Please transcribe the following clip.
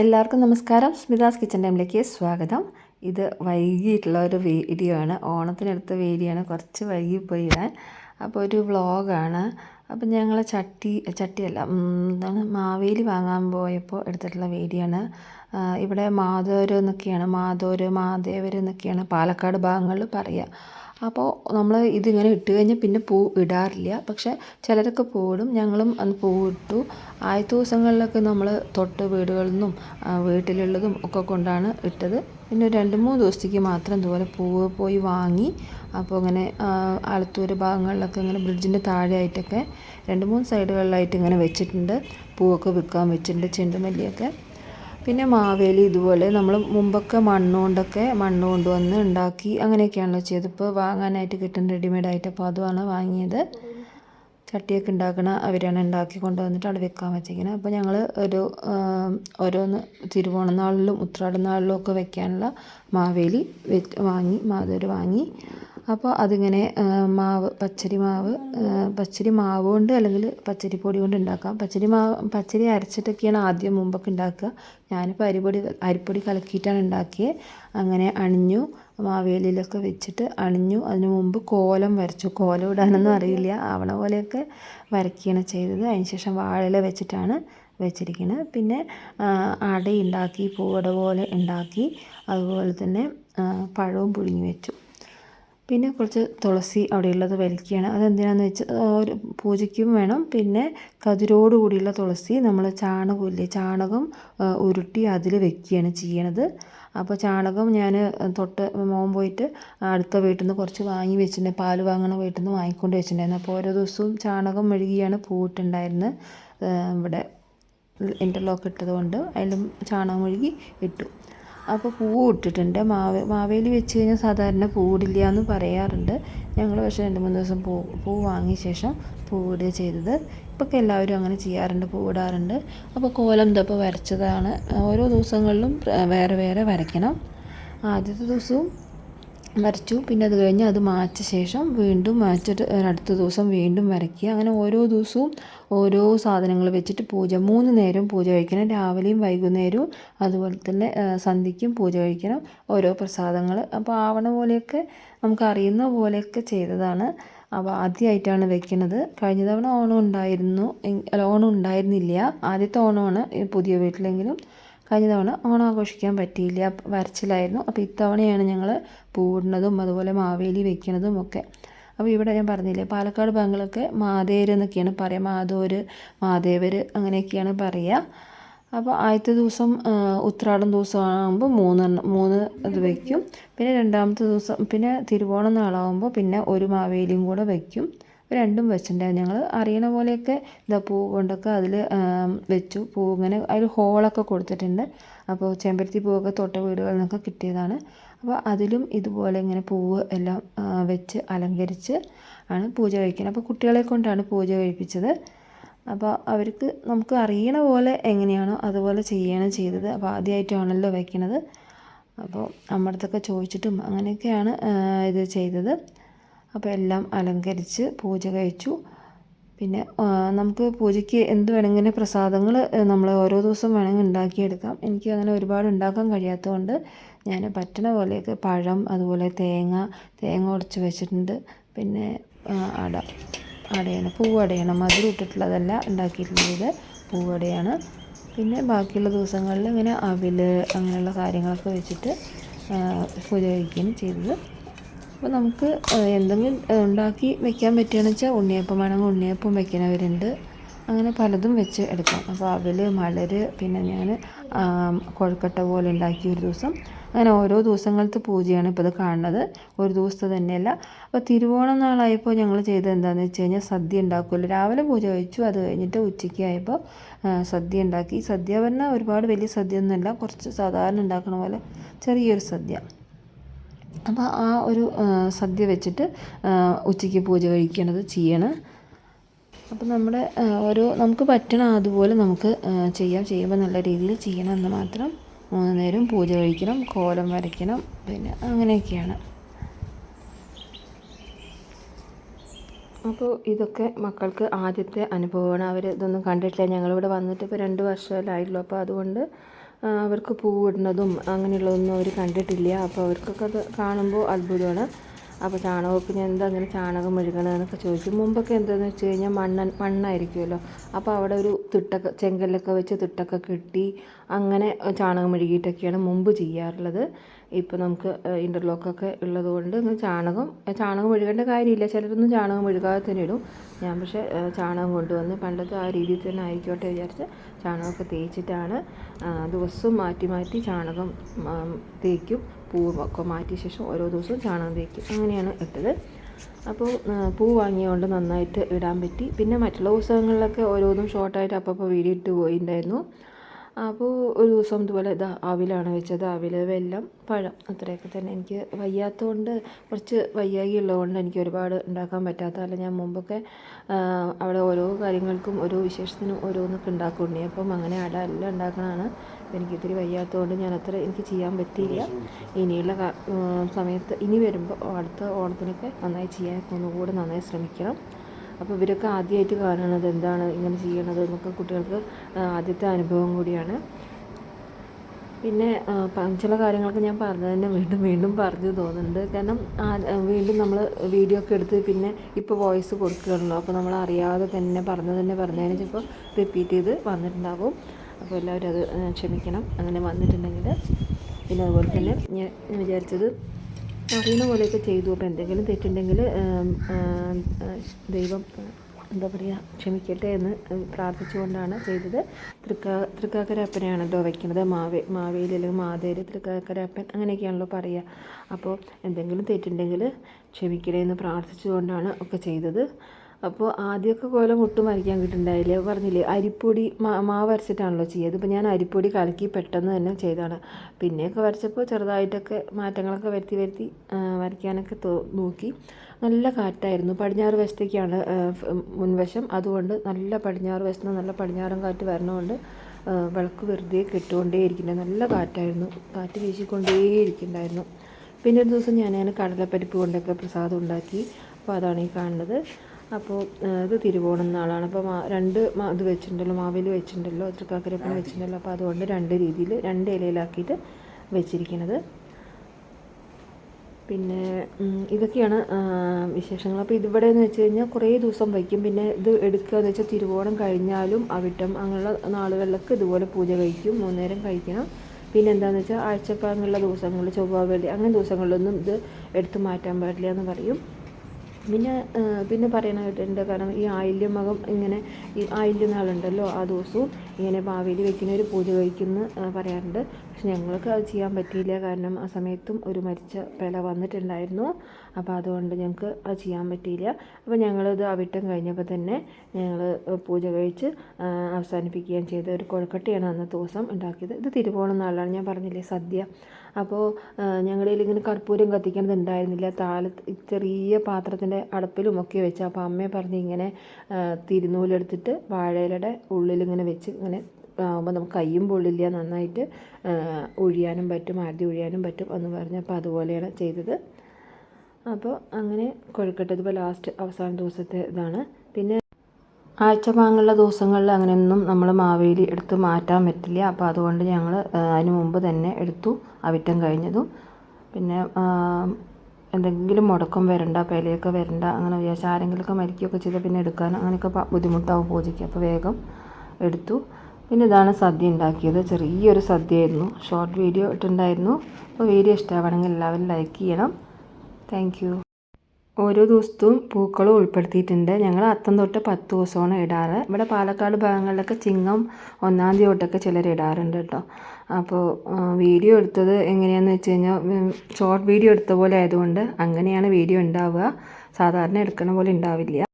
എല്ലാവർക്കും നമസ്കാരം. സ്മിതാസ് കിച്ചൻ ടൈമിലേക്ക് സ്വാഗതം. ഇത് വൈകിട്ടുള്ള ഒരു വീഡിയോ ആണ്. ഓണത്തിനടുത്ത വീഡിയോ ആണ്. കുറച്ച് വൈകിപ്പോയി ഇടാൻ അപ്പോൾ ഒരു വ്ളോഗാണ് അപ്പോൾ ഞങ്ങൾ ചട്ടി ചട്ടിയല്ല എന്താണ് മാവേലി വാങ്ങാൻ പോയപ്പോൾ എടുത്തിട്ടുള്ള വീഡിയോ ആണ്. ഇവിടെ മാധവര് എന്നൊക്കെയാണ് മാധവര് എന്നൊക്കെയാണ് പാലക്കാട് ഭാഗങ്ങളിൽ പറയുക അപ്പോൾ നമ്മൾ ഇതിങ്ങനെ ഇട്ട് കഴിഞ്ഞാൽ പിന്നെ പൂ ഇടാറില്ല. പക്ഷേ ചിലരൊക്കെ പൂവിടും. ഞങ്ങളും അന്ന് പൂവിട്ടു ആദ്യത്തെ ദിവസങ്ങളിലൊക്കെ നമ്മൾ തൊട്ട് വീടുകളിൽ നിന്നും വീട്ടിലുള്ളതും ഒക്കെ കൊണ്ടാണ് ഇട്ടത്. പിന്നെ രണ്ട് മൂന്ന് ദിവസത്തേക്ക് മാത്രം ഇതുപോലെ പൂവ് പോയി വാങ്ങി അപ്പോൾ അങ്ങനെ ആലത്തൂർ ഭാഗങ്ങളിലൊക്കെ ഇങ്ങനെ ബ്രിഡ്ജിന്റെ താഴെയായിട്ടൊക്കെ രണ്ട് മൂന്ന് സൈഡുകളിലായിട്ട് ഇങ്ങനെ വെച്ചിട്ടുണ്ട്. പൂവൊക്കെ വിൽക്കാൻ വെച്ചിട്ടുണ്ട് ചെണ്ടുമല്ലിയൊക്കെ. പിന്നെ മാവേലി ഇതുപോലെ നമ്മൾ മുമ്പൊക്കെ മണ്ണുകൊണ്ടൊക്കെ മണ്ണ് കൊണ്ടുവന്ന് ഉണ്ടാക്കി അങ്ങനെയൊക്കെയാണല്ലോ ചെയ്തത്. ഇപ്പോൾ വാങ്ങാനായിട്ട് കിട്ടുന്ന റെഡിമെയ്ഡായിട്ട് അപ്പോൾ അതുമാണ് വാങ്ങിയത്. ചട്ടിയൊക്കെ ഉണ്ടാക്കണ അവരാണ് ഉണ്ടാക്കി കൊണ്ടുവന്നിട്ട് അവിടെ വെക്കാൻ വെച്ചിരിക്കുന്നത്. അപ്പോൾ ഞങ്ങൾ ഒരു ഓരോന്ന് തിരുവോണനാളിലും ഉത്രാടനാളിലും ഒക്കെ വെക്കാനുള്ള മാവേലി വാങ്ങി മാതൊരു വാങ്ങി. അപ്പോൾ അതിങ്ങനെ മാവ് പച്ചരി മാവ് പച്ചരി മാവ് കൊണ്ട് അല്ലെങ്കിൽ പച്ചരി പൊടി കൊണ്ട് ഉണ്ടാക്കാം. പച്ചരി മാവ് പച്ചരി അരച്ചിട്ടൊക്കെയാണ് ആദ്യം മുമ്പൊക്കെ ഉണ്ടാക്കുക. ഞാനിപ്പോൾ അരിപ്പൊടി അരിപ്പൊടി കലക്കിയിട്ടാണ് ഉണ്ടാക്കിയത് അങ്ങനെ അണിഞ്ഞു മാവേലിയിലൊക്കെ വെച്ചിട്ട് അണിഞ്ഞു. അതിന് മുമ്പ് കോലം വരച്ചു. കോലം ഇടാനൊന്നും അറിയില്ല. ആവണ പോലെയൊക്കെ വരയ്ക്കുകയാണ് ചെയ്തത്. അതിന് ശേഷം വാഴയില വെച്ചിട്ടാണ് വെച്ചിരിക്കുന്നത് പിന്നെ അട അടയുണ്ടാക്കി പൂവട പോലെ ഉണ്ടാക്കി. അതുപോലെ തന്നെ പഴവും പുഴുങ്ങി വെച്ചു. പിന്നെ കുറച്ച് തുളസി അവിടെയുള്ളത് വലിക്കുകയാണ്. അതെന്തിനാന്ന് വെച്ചാൽ ഒരു പൂജയ്ക്കും വേണം. പിന്നെ കതിരോട് കൂടിയുള്ള തുളസി നമ്മൾ ചാണകമില്ലേ ചാണകം ഉരുട്ടി അതിൽ വെക്കുകയാണ് ചെയ്യണത്. അപ്പോൾ ചാണകം ഞാൻ തൊട്ട് മോൻ പോയിട്ട് അടുത്ത വീട്ടിൽ നിന്ന് കുറച്ച് വാങ്ങി വെച്ചിട്ടുണ്ടായി പാൽ വാങ്ങണ വീട്ടിൽ നിന്ന് വാങ്ങിക്കൊണ്ട് വെച്ചിട്ടുണ്ടായിരുന്നു. അപ്പോൾ ഓരോ ദിവസവും ചാണകം മെഴുകിയാണ് പൂവിട്ടുണ്ടായിരുന്നത്. ഇവിടെ ഇന്റർലോക്ക് ഇട്ടത് കൊണ്ട് അതിലും ചാണകം മെഴുകി ഇട്ടു. അപ്പോൾ പൂവ് ഇട്ടിട്ടുണ്ട്. മാവ് മാവേലി വെച്ച് കഴിഞ്ഞാൽ സാധാരണ പൂവിടില്ല എന്ന് പറയാറുണ്ട്. ഞങ്ങൾ പക്ഷേ രണ്ട് മൂന്ന് ദിവസം പൂ പൂ വാങ്ങിയ ശേഷം പൂവിടുക ചെയ്തത്. ഇപ്പോൾ എല്ലാവരും അങ്ങനെ ചെയ്യാറുണ്ട് പൂവിടാറുണ്ട്. അപ്പോൾ കോലം ഇതപ്പോൾ വരച്ചതാണ്. ഓരോ ദിവസങ്ങളിലും വേറെ വേറെ വരയ്ക്കണം. ആദ്യത്തെ ദിവസവും വരച്ചു. പിന്നെ അത് കഴിഞ്ഞ് അത് മാച്ച ശേഷം വീണ്ടും മാച്ചിട്ട് അടുത്ത ദിവസം വീണ്ടും വരയ്ക്കുക. അങ്ങനെ ഓരോ ദിവസവും ഓരോ സാധനങ്ങൾ വെച്ചിട്ട് പൂജ. മൂന്ന് നേരം പൂജ കഴിക്കണം. രാവിലെയും വൈകുന്നേരവും അതുപോലെ തന്നെ സന്ധ്യയ്ക്കും പൂജ കഴിക്കണം. ഓരോ പ്രസാദങ്ങൾ. അപ്പോൾ ആവണ പോലെയൊക്കെ നമുക്ക് അറിയുന്ന പോലെയൊക്കെ ചെയ്തതാണ്. അപ്പോൾ ആദ്യമായിട്ടാണ് വെക്കുന്നത് കഴിഞ്ഞ തവണ ഓണം ഉണ്ടായിരുന്നു. ഓണം ഉണ്ടായിരുന്നില്ല. ആദ്യത്തെ ഓണമാണ് പുതിയ വീട്ടിലെങ്കിലും. കഴിഞ്ഞ തവണ ഓണം ആഘോഷിക്കാൻ പറ്റിയില്ല വരച്ചിലായിരുന്നു അപ്പോൾ ഇത്തവണയാണ് ഞങ്ങൾ പൂടുന്നതും അതുപോലെ മാവേലി വെക്കുന്നതും ഒക്കെ. അപ്പോൾ ഇവിടെ ഞാൻ പറഞ്ഞില്ലേ പാലക്കാട് ഭാഗങ്ങളൊക്കെ മാതേര് എന്നൊക്കെയാണ് പറയുക മാതോര് മാതേവര് അങ്ങനെയൊക്കെയാണ് പറയുക അപ്പോൾ ആദ്യത്തെ ദിവസം ഉത്രാടം ദിവസം ആകുമ്പോൾ മൂന്നെണ്ണം മൂന്ന് ഇത് വയ്ക്കും പിന്നെ രണ്ടാമത്തെ ദിവസം പിന്നെ തിരുവോണം നാളാകുമ്പോൾ പിന്നെ ഒരു മാവേലിയും കൂടെ വയ്ക്കും രണ്ടും വെച്ചിട്ടുണ്ടായിരുന്നു. ഞങ്ങൾ അറിയണ പോലെയൊക്കെ ഇതാ പൂ കൊണ്ടൊക്കെ അതിൽ വെച്ചു. പൂ ഇങ്ങനെ അതിൽ ഹോളൊക്കെ കൊടുത്തിട്ടുണ്ട്. അപ്പോൾ ചെമ്പരത്തി പൂവൊക്കെ തൊട്ട വീടുകളിൽ നിന്നൊക്കെ കിട്ടിയതാണ്. അപ്പോൾ അതിലും ഇതുപോലെ ഇങ്ങനെ പൂവ് എല്ലാം വെച്ച് അലങ്കരിച്ച് ആണ് പൂജ കഴിക്കുന്നത്. അപ്പോൾ കുട്ടികളെ കൊണ്ടാണ് പൂജ കഴിപ്പിച്ചത്. അപ്പോൾ അവർക്ക് നമുക്ക് അറിയണ പോലെ എങ്ങനെയാണോ അതുപോലെ ചെയ്യാണ് ചെയ്തത്. അപ്പോൾ ആദ്യമായിട്ടാണല്ലോ വയ്ക്കണത് അപ്പോൾ നമ്മുടെ അടുത്തൊക്കെ ചോദിച്ചിട്ടും അങ്ങനെയൊക്കെയാണ് ഇത് ചെയ്തത്. അപ്പോൾ എല്ലാം അലങ്കരിച്ച് പൂജ കഴിച്ചു. പിന്നെ നമുക്ക് പൂജയ്ക്ക് എന്ത് വേണമെങ്കിലും പ്രസാദങ്ങൾ നമ്മൾ ഓരോ ദിവസം വേണമെങ്കിൽ ഉണ്ടാക്കിയെടുക്കാം. എനിക്ക് അങ്ങനെ ഒരുപാട് ഉണ്ടാക്കാൻ കഴിയാത്തതുകൊണ്ട് ഞാൻ പറ്റണ പോലെയൊക്കെ പഴം അതുപോലെ തേങ്ങ തേങ്ങ ഉടച്ച് വെച്ചിട്ടുണ്ട്. പിന്നെ അട അടയാണ് പൂവടയാണ് മധുരം ഇട്ടിട്ടുള്ളതല്ല ഉണ്ടാക്കിയിട്ടുള്ളത് പൂവടയാണ് പിന്നെ ബാക്കിയുള്ള ദിവസങ്ങളിൽ ഇങ്ങനെ അവിൽ അങ്ങനെയുള്ള കാര്യങ്ങളൊക്കെ വെച്ചിട്ട് പൂജ കഴിക്കുകയാണ് ചെയ്തത്. അപ്പോൾ നമുക്ക് എന്തെങ്കിലും ഉണ്ടാക്കി വെക്കാൻ പറ്റുകയെന്ന് വെച്ചാൽ ഉണ്ണിയപ്പം വേണമെങ്കിൽ ഉണ്ണിയപ്പം വെക്കുന്നവരുണ്ട്. അങ്ങനെ പലതും വെച്ച് എടുക്കാം. അപ്പോൾ അവൽ മലര് പിന്നെ ഞാൻ കൊഴുക്കട്ട പോലെ ഉണ്ടാക്കി ഒരു ദിവസം. അങ്ങനെ ഓരോ ദിവസങ്ങളത്തെ പൂജയാണ് ഇപ്പോൾ ഇത് കാണുന്നത്. ഒരു ദിവസത്തെ തന്നെയല്ല. അപ്പോൾ തിരുവോണം നാളായപ്പോൾ ഞങ്ങൾ ചെയ്തത് എന്താണെന്ന് വെച്ച് കഴിഞ്ഞാൽ സദ്യ ഉണ്ടാക്കുമല്ലോ രാവിലെ പൂജ കഴിച്ചു. അത് കഴിഞ്ഞിട്ട് ഉച്ചയ്ക്ക് ആയപ്പോൾ സദ്യ ഉണ്ടാക്കി. സദ്യ പറഞ്ഞാൽ ഒരുപാട് വലിയ സദ്യ ഒന്നുമല്ല. കുറച്ച് സാധാരണ ഉണ്ടാക്കണ പോലെ ചെറിയൊരു സദ്യ. അപ്പോൾ ആ ഒരു സദ്യ വെച്ചിട്ട് ഉച്ചയ്ക്ക് പൂജ കഴിക്കേണ്ടത് ചെയ്യണം. അപ്പോൾ നമ്മുടെ ഒരു നമുക്ക് പറ്റണ അതുപോലെ നമുക്ക് ചെയ്യാം. ചെയ്യുമ്പോൾ നല്ല രീതിയിൽ ചെയ്യണം എന്ന് മാത്രം. മൂന്ന് നേരം പൂജ കഴിക്കണം കോലം വരയ്ക്കണം പിന്നെ അങ്ങനെയൊക്കെയാണ്. അപ്പോൾ ഇതൊക്കെ മക്കൾക്ക് ആദ്യത്തെ അനുഭവമാണ്. അവർ ഇതൊന്നും കണ്ടിട്ടില്ല. ഞങ്ങളിവിടെ വന്നിട്ട് ഇപ്പോൾ രണ്ട് വർഷമല്ലായിട്ടുള്ളൂ അപ്പോൾ അതുകൊണ്ട് അവർക്ക് പൂവിടുന്നതും അങ്ങനെയുള്ളതൊന്നും അവർ കണ്ടിട്ടില്ല. അപ്പോൾ അവർക്കൊക്കെ അത് കാണുമ്പോൾ അത്ഭുതമാണ്. അപ്പോൾ ചാണകമൊക്കെ ഞാൻ എന്താ അങ്ങനെ ചാണകം മെഴുകണമെന്നൊക്കെ ചോദിച്ചു. മുമ്പൊക്കെ എന്താണെന്ന് വെച്ച് കഴിഞ്ഞാൽ മണ്ണ മണ്ണായിരിക്കുമല്ലോ. അപ്പോൾ അവിടെ ഒരു തിട്ടൊക്കെ ചെങ്കല്ലൊക്കെ വെച്ച് തിട്ടൊക്കെ കെട്ടി അങ്ങനെ ചാണകം മെഴുകിയിട്ടൊക്കെയാണ് മുമ്പ് ചെയ്യാറുള്ളത്. ഇപ്പോൾ നമുക്ക് ഇന്റർലോക്കൊക്കെ ഉള്ളതുകൊണ്ട് ചാണകം ചാണകം ഒഴുകേണ്ട കാര്യമില്ല. ചിലരൊന്നും ചാണകം ഒഴുകാതെ തന്നെ ഇടും. ഞാൻ പക്ഷേ ചാണകം കൊണ്ടുവന്ന് പണ്ടത്തെ ആ രീതിയിൽ തന്നെ ആയിക്കോട്ടെ വിചാരിച്ച് ചാണകമൊക്കെ തേച്ചിട്ടാണ് ദിവസവും മാറ്റി മാറ്റി ചാണകം തേക്കും പൂവൊക്കെ മാറ്റിയ ശേഷം ഓരോ ദിവസവും ചാണകം തേക്കും. അങ്ങനെയാണ് ഇട്ടത്. അപ്പോൾ പൂ വാങ്ങിയതുകൊണ്ട് നന്നായിട്ട് ഇടാൻ പറ്റി. പിന്നെ മറ്റുള്ള പുസ്തകങ്ങളിലൊക്കെ ഓരോന്നും ഷോർട്ടായിട്ട് അപ്പോൾ വീഡിയോ ഇട്ട് പോയിട്ടുണ്ടായിരുന്നു അപ്പോൾ ഒരു ദിവസം ഇതുപോലെ ഇതാ അവിലാണ് വെച്ചത്. അവിൽ വെല്ലം പഴം അത്രയൊക്കെ തന്നെ. എനിക്ക് വയ്യാത്തതുകൊണ്ട് കുറച്ച് വയ്യാകി ഉള്ളതുകൊണ്ട് എനിക്ക് ഒരുപാട് ഉണ്ടാക്കാൻ പറ്റാത്തതല്ല ഞാൻ മുമ്പൊക്കെ അവിടെ ഓരോ കാര്യങ്ങൾക്കും ഓരോ വിശേഷത്തിനും ഓരോന്നൊക്കെ ഉണ്ടാക്കുന്നുണ്ട് അപ്പം അങ്ങനെ അട എല്ലാം ഉണ്ടാക്കണതാണ്. എനിക്ക് ഇത്തിരി വയ്യാത്തതുകൊണ്ട് ഞാൻ അത്ര എനിക്ക് ചെയ്യാൻ പറ്റിയില്ല. ഇനിയുള്ള സമയത്ത് ഇനി വരുമ്പോൾ അടുത്ത ഓണത്തിനൊക്കെ നന്നായി ചെയ്യാൻ ഒന്നുകൂടെ നന്നായി ശ്രമിക്കണം. അപ്പോൾ ഇവരൊക്കെ ആദ്യമായിട്ട് കാണുന്നത് എന്താണ് ഇങ്ങനെ ചെയ്യണത് എന്നൊക്കെ കുട്ടികൾക്ക് ആദ്യത്തെ അനുഭവം കൂടിയാണ്. പിന്നെ ചില കാര്യങ്ങളൊക്കെ ഞാൻ പറഞ്ഞത് തന്നെ വീണ്ടും വീണ്ടും പറഞ്ഞു തോന്നുന്നുണ്ട്. കാരണം വീണ്ടും നമ്മൾ വീഡിയോ ഒക്കെ എടുത്ത് പിന്നെ ഇപ്പോൾ വോയിസ് കൊടുക്കുകയാണല്ലോ. അപ്പോൾ നമ്മൾ അറിയാതെ തന്നെ പറഞ്ഞു തന്നെ പറഞ്ഞതിന് ചിലപ്പോൾ റിപ്പീറ്റ് ചെയ്ത് വന്നിട്ടുണ്ടാകും അപ്പോൾ എല്ലാവരും അത് ക്ഷമിക്കണം. അങ്ങനെ വന്നിട്ടുണ്ടെങ്കിൽ പിന്നെ അതുപോലെ തന്നെ ഞാൻ വിചാരിച്ചത് അറിയുന്ന പോലെയൊക്കെ ചെയ്തു. അപ്പോൾ എന്തെങ്കിലും തെറ്റുണ്ടെങ്കിൽ ദൈവം എന്താ പറയുക ക്ഷമിക്കട്ടെ എന്ന് പ്രാർത്ഥിച്ചുകൊണ്ടാണ് ചെയ്തത്. തൃക്കാ തൃക്കാക്കരപ്പനെയാണല്ലോ വയ്ക്കുന്നത് മാവേ മാവേലി അല്ലെങ്കിൽ മാതേര് തൃക്കാക്കരപ്പൻ അങ്ങനെയൊക്കെയാണല്ലോ പറയുക അപ്പോൾ എന്തെങ്കിലും തെറ്റുണ്ടെങ്കിൽ ക്ഷമിക്കണേ എന്ന് പ്രാർത്ഥിച്ചുകൊണ്ടാണ് ഒക്കെ ചെയ്തത്. അപ്പോൾ ആദ്യമൊക്കെ കോലം ഒട്ടും വരയ്ക്കാൻ കിട്ടുന്നുണ്ടായില്ല? പറഞ്ഞില്ലേ അരിപ്പൊടി മാവ് അരച്ചിട്ടാണല്ലോ ചെയ്യുക ഇതിപ്പോൾ ഞാൻ അരിപ്പൊടി കലക്കി പെട്ടെന്ന് തന്നെ ചെയ്തതാണ്. പിന്നെയൊക്കെ വരച്ചപ്പോൾ ചെറുതായിട്ടൊക്കെ മാറ്റങ്ങളൊക്കെ വരുത്തി വരുത്തി വരയ്ക്കാനൊക്കെ നോക്കി. നല്ല കാറ്റായിരുന്നു. പടിഞ്ഞാറ് വശത്തേക്കാണ് മുൻവശം. അതുകൊണ്ട് നല്ല പടിഞ്ഞാറ് വശത്ത് നല്ല പടിഞ്ഞാറൻ കാറ്റ് വരണതുകൊണ്ട് വിളക്ക് വെറുതെ കെട്ടുകൊണ്ടേ ഇരിക്കുന്നത് നല്ല കാറ്റായിരുന്നു. കാറ്റ് വീശിക്കൊണ്ടേ ഇരിക്കുന്നുണ്ടായിരുന്നു പിന്നെ ഒരു ദിവസം ഞാൻ അങ്ങനെ കടലപ്പരിപ്പ് കൊണ്ടൊക്കെ പ്രസാദം ഉണ്ടാക്കി. അപ്പോൾ അതാണ് ഈ കാണുന്നത്. അപ്പോൾ ഇത് തിരുവോണം നാളാണ്. അപ്പോൾ രണ്ട് മാ ഇത് വെച്ചിട്ടുണ്ടല്ലോ മാവേലി വെച്ചിട്ടുണ്ടല്ലോ തൃക്കാക്കരപ്പന വെച്ചിട്ടുണ്ടല്ലോ. അപ്പോൾ അതുകൊണ്ട് രണ്ട് രീതിയിൽ രണ്ട് ഇലയിലാക്കിയിട്ട് വെച്ചിരിക്കുന്നത് പിന്നെ ഇതൊക്കെയാണ് വിശേഷങ്ങൾ. അപ്പോൾ ഇതിവിടെ എന്ന് വെച്ച് കഴിഞ്ഞാൽ കുറേ ദിവസം വയ്ക്കും. പിന്നെ ഇത് എടുക്കുക എന്ന് വെച്ചാൽ തിരുവോണം കഴിഞ്ഞാലും അവിട്ടം അങ്ങനെയുള്ള നാളുകളിലൊക്കെ ഇതുപോലെ പൂജ കഴിക്കും മൂന്നേരം കഴിക്കണം. പിന്നെ എന്താണെന്ന് വെച്ചാൽ ആഴ്ചപ്പാങ്ങുള്ള ദിവസങ്ങളിൽ ചൊവ്വ വെള്ളി അങ്ങനെ ദിവസങ്ങളിലൊന്നും ഇത് എടുത്തു മാറ്റാൻ പാടില്ല എന്ന് പറയും. പിന്നെ പിന്നെ പറയണ കേട്ടിട്ടുണ്ട് കാരണം ഈ ആയില്യമകം ഇങ്ങനെ ഈ ആയില്യനാളുണ്ടല്ലോ ആ ദിവസവും. ഇങ്ങനെ ഭാവിയിൽ ഒരു പൂജ കഴിക്കുമെന്ന് പറയാറുണ്ട്. പക്ഷെ ഞങ്ങൾക്ക് അത് ചെയ്യാൻ പറ്റിയില്ല. കാരണം ആ സമയത്തും ഒരു മരിച്ച പില വന്നിട്ടുണ്ടായിരുന്നു. അപ്പോൾ അതുകൊണ്ട് ഞങ്ങൾക്ക് അത് ചെയ്യാൻ പറ്റിയില്ല. അപ്പോൾ ഞങ്ങളത് അവിട്ടം കഴിഞ്ഞപ്പോൾ തന്നെ ഞങ്ങൾ പൂജ കഴിച്ച് അവസാനിപ്പിക്കുകയും ചെയ്ത ഒരു കൊഴക്കട്ടയാണ് അന്നത്തെ ദിവസം ഉണ്ടാക്കിയത്. ഇത് തിരുവോണം നാളാണ് ഞാൻ പറഞ്ഞില്ലേ സദ്യ. അപ്പോൾ ഞങ്ങളുടെ ഇങ്ങനെ കർപ്പൂരം കത്തിക്കണത് ഉണ്ടായിരുന്നില്ല താലത്ത് ചെറിയ പാത്രത്തിന്റെ അടപ്പിലും ഒക്കെ വെച്ച്. അപ്പോൾ അമ്മയെ പറഞ്ഞ് ഇങ്ങനെ തിരുനൂലെടുത്തിട്ട് വാഴയിലയുടെ ഉള്ളിലിങ്ങനെ വെച്ച് ഇങ്ങനെ ആകുമ്പോൾ നമുക്ക് കയ്യും പൊള്ളില്ല നന്നായിട്ട് ഒഴിയാനും പറ്റും ആദ്യം ഒഴിയാനും പറ്റും എന്ന് പറഞ്ഞപ്പോൾ അതുപോലെയാണ് ചെയ്തത്. അപ്പോൾ അങ്ങനെ കൊഴുക്കട്ട ഇതിപ്പോൾ ലാസ്റ്റ് അവസാന ദിവസത്തെ ഇതാണ്. പിന്നെ ആഴ്ചപാങ്ങുള്ള ദിവസങ്ങളിൽ അങ്ങനെയൊന്നും നമ്മൾ മാവേലി എടുത്ത് മാറ്റാൻ പറ്റില്ല. അപ്പോൾ അതുകൊണ്ട് ഞങ്ങൾ അതിന് മുമ്പ് തന്നെ എടുത്തു അവിറ്റം കഴിഞ്ഞതും. പിന്നെ എന്തെങ്കിലും മുടക്കം വരണ്ട പിലയൊക്കെ വരണ്ട അങ്ങനെ വിചാരിച്ച ആരെങ്കിലുമൊക്കെ മരിക്കുകയൊക്കെ ചെയ്താൽ പിന്നെ എടുക്കാൻ അങ്ങനെയൊക്കെ ബുദ്ധിമുട്ടാവും പൂജയ്ക്ക്. അപ്പോൾ വേഗം എടുത്തു. പിന്നെ ഇതാണ് സദ്യ ഉണ്ടാക്കിയത്. ചെറിയൊരു സദ്യയായിരുന്നു. Short video ഇട്ടുണ്ടായിരുന്നു. അപ്പോൾ വീഡിയോ ഇഷ്ടമാണെങ്കിൽ എല്ലാവരും ലൈക്ക് ചെയ്യണം. താങ്ക് ഓരോ ദിവസത്തും പൂക്കളും ഉൾപ്പെടുത്തിയിട്ടുണ്ട്. ഞങ്ങൾ അത്തം തൊട്ട് പത്ത് ദിവസമാണ് ഇടാറ്. ഇവിടെ പാലക്കാട് ഭാഗങ്ങളിലൊക്കെ ചിങ്ങം ഒന്നാം തീയതി തൊട്ടൊക്കെ ചിലർ ഇടാറുണ്ട് കേട്ടോ. അപ്പോൾ വീഡിയോ എടുത്തത് എങ്ങനെയാണെന്ന് വെച്ച് കഴിഞ്ഞാൽ ഷോർട്ട് വീഡിയോ എടുത്ത പോലെ ആയതുകൊണ്ട് അങ്ങനെയാണ് വീഡിയോ ഉണ്ടാവുക. സാധാരണ എടുക്കണ പോലെ ഉണ്ടാവില്ല.